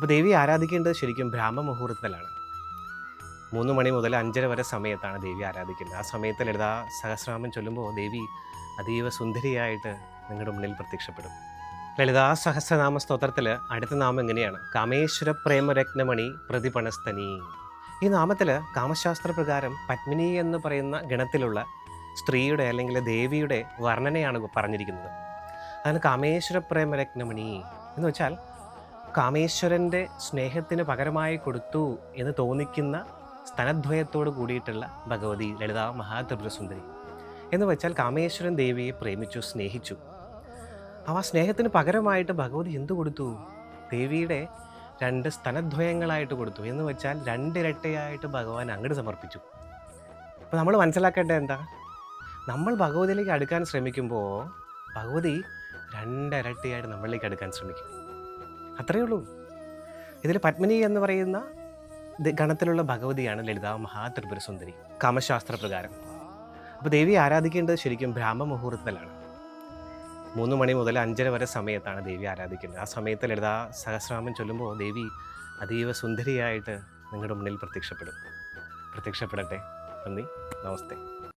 അപ്പോൾ ദേവി ആരാധിക്കേണ്ടത് ശരിക്കും ബ്രാഹ്മ മുഹൂർത്തത്തിലാണ് മൂന്ന് മണി മുതൽ അഞ്ചര വരെ സമയത്താണ് ദേവി ആരാധിക്കുന്നത്. ആ സമയത്ത് ലളിതാ സഹസ്രാമൻ ചൊല്ലുമ്പോൾ ദേവി അതീവ സുന്ദരിയായിട്ട് നിങ്ങളുടെ മുന്നിൽ പ്രത്യക്ഷപ്പെടും. ലളിതാ സഹസ്രനാമ സ്തോത്രത്തിൽ അടുത്ത നാമം എങ്ങനെയാണ്? കാമേശ്വര പ്രേമരത്നമണി പ്രതിപണസ്തനി ഈ നാമത്തിൽ കാമശാസ്ത്ര പ്രകാരം പത്മിനി എന്ന് പറയുന്ന ഗണത്തിലുള്ള സ്ത്രീയുടെ അല്ലെങ്കിൽ ദേവിയുടെ വർണനയാണ് പറഞ്ഞിരിക്കുന്നത്. അതാണ് കാമേശ്വര പ്രേമരത്നമണി എന്ന് വെച്ചാൽ കാമേശ്വരന്റെ സ്നേഹത്തിന് പകരമായി കൊടുത്തു എന്ന് തോന്നിക്കുന്ന സ്തനദ്വയത്തോട് കൂടിയിട്ടുള്ള ഭഗവതി ലളിത മഹാത്രിപുരസുന്ദരി എന്ന് വെച്ചാൽ കാമേശ്വരൻ ദേവിയെ പ്രേമിച്ചു സ്നേഹിച്ചു. ആ സ്നേഹത്തിന് പകരമായിട്ട് ഭഗവതി എന്തു കൊടുത്തു? ദേവിയുടെ രണ്ട് സ്തനദ്വയങ്ങളായിട്ട് കൊടുത്തു. എന്ന് വെച്ചാൽ രണ്ടിരട്ടയായിട്ട് ഭഗവാൻ അങ്ങോട്ട് സമർപ്പിച്ചു. അപ്പോൾ നമ്മൾ മനസ്സിലാക്കേണ്ടത് എന്താ? നമ്മൾ ഭഗവതിയിലേക്ക് അടുക്കാൻ ശ്രമിക്കുമ്പോൾ ഭഗവതി രണ്ടിരട്ടിയായിട്ട് നമ്മളിലേക്ക് അടുക്കാൻ ശ്രമിക്കും. അത്രയേ ഉള്ളൂ. ഇതിൽ പത്മിനി എന്ന് പറയുന്ന ഗണത്തിലുള്ള ഭഗവതിയാണ് ലളിത മഹാത്രിപുര സുന്ദരി കാമശാസ്ത്ര പ്രകാരം അപ്പോൾ ദേവി ആരാധിക്കേണ്ടത് ശരിക്കും ബ്രാഹ്മ മുഹൂർത്തത്തിലാണ് മൂന്ന് മണി മുതൽ അഞ്ചര വരെ സമയത്താണ് ദേവി ആരാധിക്കേണ്ടത്. ആ സമയത്ത് ലളിത സഹസ്രാമൻ ചൊല്ലുമ്പോൾ ദേവി അതീവ സുന്ദരിയായിട്ട് നിങ്ങളുടെ മുന്നിൽ പ്രത്യക്ഷപ്പെടും. പ്രത്യക്ഷപ്പെടട്ടെ. നന്ദി. നമസ്തേ.